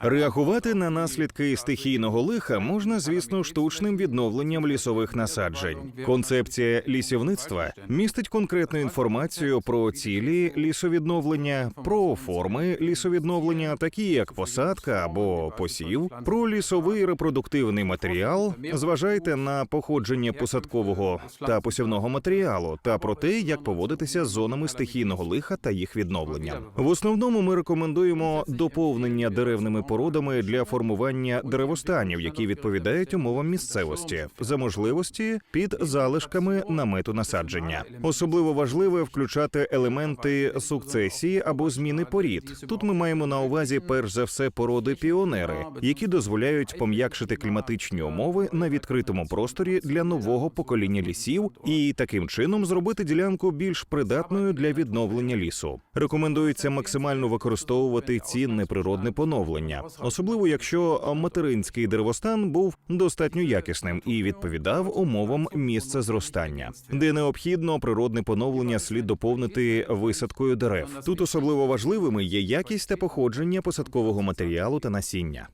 Реагувати на наслідки стихійного лиха можна, звісно, штучним відновленням лісових насаджень. Концепція лісівництва містить конкретну інформацію про цілі лісовідновлення, про форми лісовідновлення, такі як посадка або посів, про лісовий репродуктивний матеріал. Зважайте на походження посадкового та посівного матеріалу та про те, як поводитися з зонами стихійного лиха та їх відновлення. В основному ми рекомендуємо доповнення деревними породами для формування деревостанів, які відповідають умовам місцевості, за можливості під залишками намету насадження. Особливо важливе включати елементи сукцесії або зміни порід. Тут ми маємо на увазі перш за все породи піонери, які дозволяють пом'якшити кліматичні умови на відкритому просторі для нового покоління лісів і таким чином зробити ділянку більш придатною для відновлення лісу. Рекомендується максимально використовувати цінне природне поновлення, особливо якщо материнський деревостан був достатньо якісним і відповідав умовам місця зростання, де необхідно природне поновлення слід доповнити висадкою дерев. Тут особливо важливими є якість та походження посадкового матеріалу та насіння.